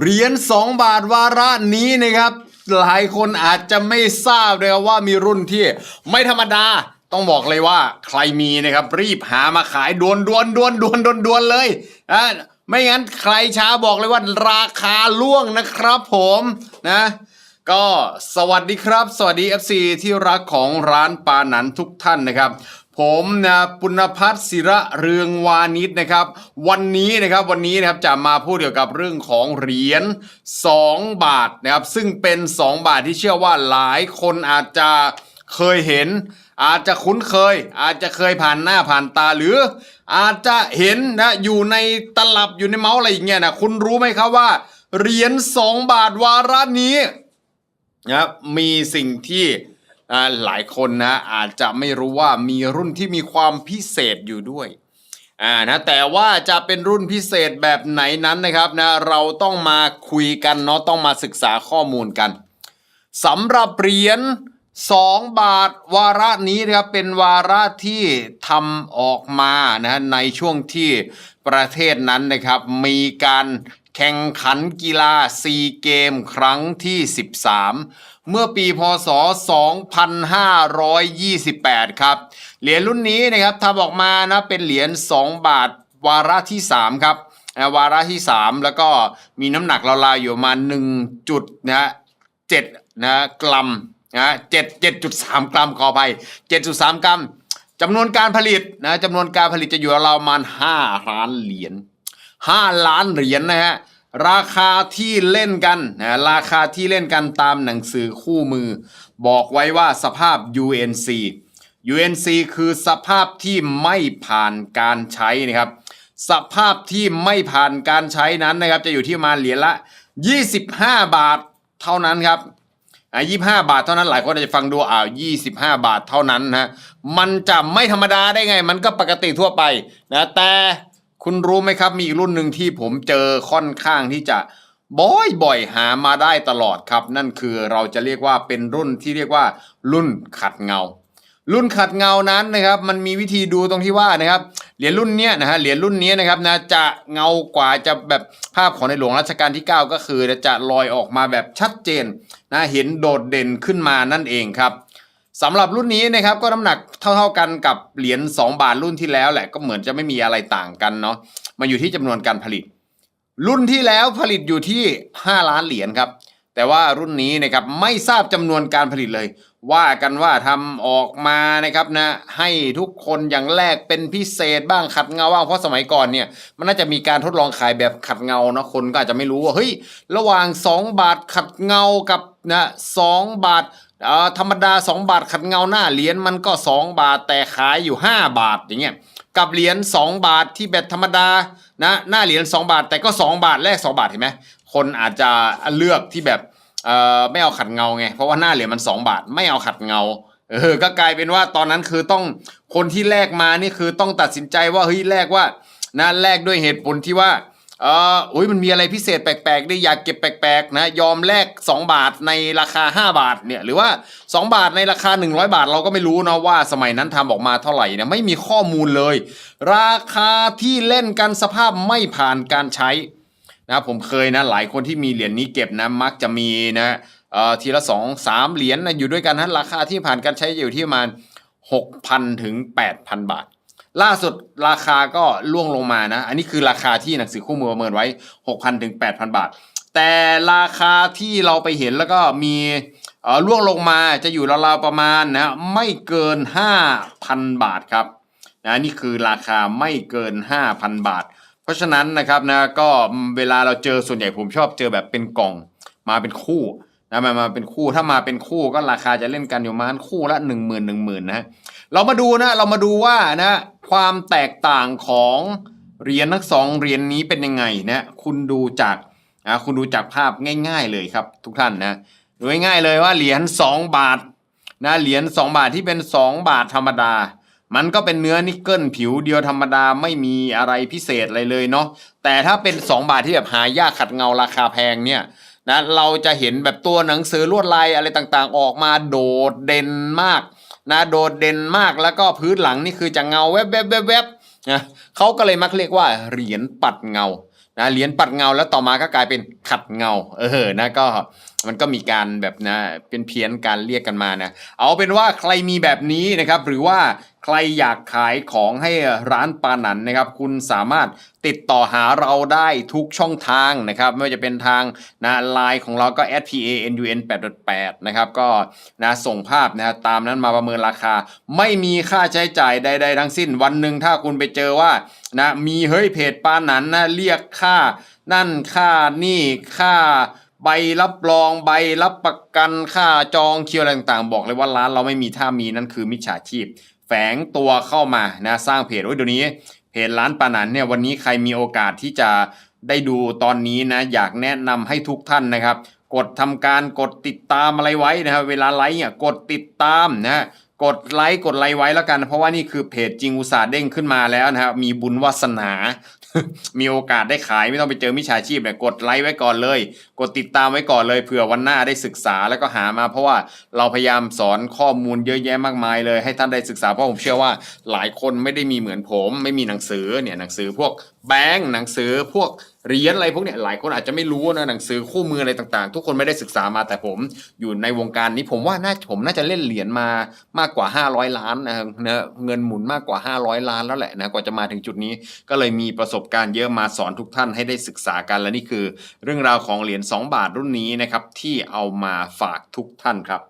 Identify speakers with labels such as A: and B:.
A: เหรียญ2 บาทวาระนี้นะครับ หลายคนอาจจะไม่ทราบเลยว่ามีรุ่นที่ไม่ธรรมดาต้องบอกเลยว่าใครมีนะครับรีบหามาขายดวนดวนดวนดวนดวนดวนเลยนะไม่งั้นใครช้าบอกเลยว่าราคาล่วงนะครับผมนะก็สวัสดีครับ สวัสดี FC ที่รักของร้านปาหนันทุกท่านนะครับ ผมนะปุณพัฒน์ศิระเรืองวานิชนะครับ วันนี้นะครับวันนี้นะครับจะมาพูดเกี่ยวกับเรื่องของเหรียญ2 บาทนะครับ ซึ่งเป็น 2 บาทที่เชื่อว่าหลายคนอาจจะเคยเห็น อาจจะคุ้นเคย อาจจะเคยผ่านหน้าผ่านตาหรือ อาจจะเห็นนะอยู่ในตลับอยู่ในเมาส์อะไรอย่างเงี้ยนะคุณรู้ไหมครับว่าเหรียญ2 บาทวาระนี้นะครับมีสิ่งที่ หลายคนนะอาจจะไม่รู้ว่ามีรุ่นที่มีความพิเศษอยู่ด้วยอ่านะแต่ว่าจะเป็นรุ่นพิเศษแบบไหนนั้นนะครับนะเราต้องมาคุยกันเนาะต้องมาศึกษาข้อมูลกันสำหรับเหรียญ2 บาทวาระนี้นะครับเป็นวาระที่ทำออกมานะในช่วงที่ประเทศนั้นนะครับมีการแข่งขันกีฬาซีเกมครั้งที่ 13 เมื่อปีพศ 2528 ครับ เหรียญรุ่นนี้นะครับทำออกมานะเป็นเหรียญ 2 บาทวาระที่ 3 ครับวาระที่ 3 แล้วก็มีน้ำหนักราวๆอยู่ประมาณ1จุดนะฮะ7นะกรัมนะเจ็ดเจ็ดจุดสามกรัมขออภัยเจ็ดจุดสามกรัมจำนวนการผลิตนะจำนวนการผลิตจะอยู่ราวๆประมาณห้าล้านเหรียญ5ล้านเหรียญนะฮะ ราคาที่เล่นกันนะราคาที่เล่นกันตามหนังสือคู่มือ บอกไว้ว่าสภาพ UNC UNC คือสภาพที่ไม่ผ่านการใช้นะครับ สภาพที่ไม่ผ่านการใช้นั้นนะครับ จะอยู่ที่มาเหรียญละ 25 บาทเท่านั้นครับอะยี่ห้าบาทเท่านั้นหลายคนอาจจะฟังดูอ่ายี่สิบห้าบาทเท่านั้นนะมันจะไม่ธรรมดาได้ไง มันก็ปกติทั่วไปนะแต่ คุณรู้ไหมครับ มีอีกรุ่นหนึ่งที่ผมเจอค่อนข้างที่จะบ่อยๆหามาได้ตลอดครับ นั่นคือเราจะเรียกว่าเป็นรุ่นที่เรียกว่า รุ่นขัดเงา รุ่นขัดเงานั้นนะครับมันมีวิธีดูตรงที่ว่านะครับเหรียญรุ่นเนี้ยนะฮะเหรียญรุ่นนี้นะครับนะจะเงากว่าจะแบบภาพของในหลวงรัชกาลที่ 9 ก็คือจะลอยออกมาแบบชัดเจนนะเห็นโดดเด่นขึ้นมานั่นเองครับ สำหรับรุ่นนี้นะครับก็น้ำหนักเท่า ๆกันกับเหรียญ2 บาทรุ่นที่แล้วแหละก็เหมือนจะไม่มีอะไรต่างกันเนาะมันอยู่ที่จำนวนการผลิต รุ่นที่แล้วผลิตอยู่ที่ 5 ล้านเหรียญครับ แต่ว่ารุ่นนี้นะครับไม่ทราบจำนวนการผลิตเลย ว่ากันว่าทำออกมานะครับนะให้ทุกคนอย่างแรกเป็นพิเศษบ้างขัดเงาบ้างเพราะสมัยก่อนเนี่ยมันน่าจะมีการทดลองขายแบบขัดเงาเนาะคนก็อาจจะไม่รู้ว่าเฮ้ยระหว่าง 2 บาทขัดเงากับนะสบาทเอ่อธรรมดา 2 บาทขัดเงาหน้าเหรียญมันก็ 2 บาทแต่ขายอยู่ 5 บาทอย่างเงี้ยกับเหรียญ2 บาทที่แบบธรรมดานะหน้าเหรียญ2 บาท แต่ก็ 2 บาทแลก2บาทเห็นไหม คนอาจจะเลือกที่แบบเอ่อไม่เอาขัดเงาไงเพราะว่าหน้าเหรียญมัน 2 บาท ไม่เอาขัดเงาเออก็กลายเป็นว่าตอนนั้นคือต้องคนที่แลกมานี่คือต้องตัดสินใจว่าเฮ้ยแลกว่านะแลกด้วยเหตุผลที่ว่าเอออุ้ยมันมีอะไรพิเศษแปลกๆไดิอยากเก็บแปลกๆนะยอมแลก2 บาทในราคา 5 บาทเนี่ยหรือว่า 2 บาทในราคา 100 บาท เราก็ไม่รู้เนาะว่าสมัยนั้นทำออกมาเท่าไหร่นะไม่มีข้อมูลเลย ราคาที่เล่นกันสภาพไม่ผ่านการใช้ นะผมเคยนะหลายคนที่มีเหรียญนี้เก็บนะมักจะมีนะเอ่อทีละสองสามเหรียญนะอยู่ด้วยกันนะราคาที่ผ่านการใช้อยู่ที่ประมาณหกพันถึงแปดพันบาท ล่าสุดราคาก็ล่วงลงมานะ อันนี้คือราคาที่หนังสือคู่มือประเมินไว้หกพันถึงแปดพันบาท แต่ราคาที่เราไปเห็นแล้วก็มีล่วงลงมาจะอยู่ราวๆประมาณนะไม่เกินห้าพันบาทครับนะนี่คือราคาไม่เกินห้าพันบาท ราะฉะนั้นนะครับนะก็เวลาเราเจอส่วนใหญ่ผมชอบเจอแบบเป็นกล่องมาเป็นคู่นะมามาเป็นคู่ถ้ามาเป็นคู่ก็ราคาจะเล่นกันอยู่มาณคู่ละหนึ่งหมื่นหนึ่งหมื่นนะฮะเรามาดูนะเรามาดูว่านะความแตกต่างของเหรียญทั้งสองเหรียญนี้เป็นยังไงนะคุณดูจากอ่าคุณดูจากภาพง่าย ๆเลยครับ ทุกท่านนะดูง่ายๆเลยว่าเหรียญ2บาทนะเหรียญ2บาทที่เป็น 2 บาทธรรมดา มันก็เป็นเนื้อนิกเกิลผิวเดียวธรรมดาไม่มีอะไรพิเศษอะไรเลยเนาะแต่ถ้าเป็น 2 บาทที่แบบหายากขัดเงาราคาแพงเนี่ยนะเราจะเห็นแบบตัวหนังสือลวดลายอะไรต่างๆ ออกมาโดดเด่นมากนะโดดเด่นมากแล้วก็พื้นหลังนี่คือจะเงาแวบๆๆๆนะเขาก็เลยมักเรียกว่าเหรียญปัดเงานะเหรียญปัดเงาแล้วต่อมาก็กลายเป็นขัดเงาเออนะก็มันก็มีการแบบนะเป็นเพี้ยนการเรียกกันมานะเอาเป็นว่าใครมีแบบนี้นะครับหรือว่าใครอยากขายของให้ร้านปาหนันนะครับ คุณสามารถติดต่อหาเราได้ทุกช่องทางนะครับ ไม่ว่าจะเป็นทางนะไลน์ของเราก็ s p a n u n 8.8นะครับก็นะส่งภาพนะตามนั้นมาประเมินราคา ไม่มีค่าใช้จ่ายใด ๆ ทั้งสิ้น วันหนึ่งถ้าคุณไปเจอว่านะมีเฮ้ยเพจปาหนันนะเรียกค่านั่นค่านี่ค่า ใบรับรองใบรับประกันค่าจองคิวอะไรต่างๆ บอกเลยว่าร้านเราไม่มีถ้ามีนั่นคือมิจฉาชีพ แฝงตัวเข้ามานะสร้างเพจโอ้ยเดี๋ยวนี้เพจร้านปานันเนี่ยวันนี้ใครมีโอกาสที่จะได้ดูตอนนี้นะอยากแนะนำให้ทุกท่านนะครับ กดทำการกดติดตามอะไรไว้นะครับเวลาไลค์เนี่ยกดติดตามนะกดไลค์กดไลค์ไว้แล้วกัน เพราะว่านี่คือเพจจริงอุตสาห์เด้งขึ้นมาแล้วนะครับมีบุญวาสนา มีโอกาสได้ขายไม่ต้องไปเจอมิจฉาชีพเนี่ยกดไลค์ไว้ก่อนเลย กดติดตามไว้ก่อนเลยเผื่อวันหน้าได้ศึกษาแล้วก็หามา เพราะว่าเราพยายามสอนข้อมูลเยอะแยะมากมายเลยให้ท่านได้ศึกษาเพราะผมเชื่อว่าหลายคนไม่ได้มีเหมือนผม ไม่มีหนังสือเนี่ยหนังสือพวกแบงค์หนังสือพวกเหรียญอะไรพวกเนี้ยหลายคนอาจจะไม่รู้นะหนังสือคู่มืออะไรต่างๆ ทุกคนไม่ได้ศึกษามาแต่ผมอยู่ในวงการนี้ผมว่าน่าผมน่าจะเล่นเหรียญมามากกว่า 500 ล้านนะนะเงินหมุนมากกว่า 500 ล้านแล้วแหละนะกว่าจะมาถึงจุดนี้ ก็เลยมีประสบการณ์เยอะมาสอนทุกท่านให้ได้ศึกษากันและนี่คือ เรื่องราวของเหรียญ2บาทรุ่นนี้นะครับที่เอามาฝากทุกท่านครับ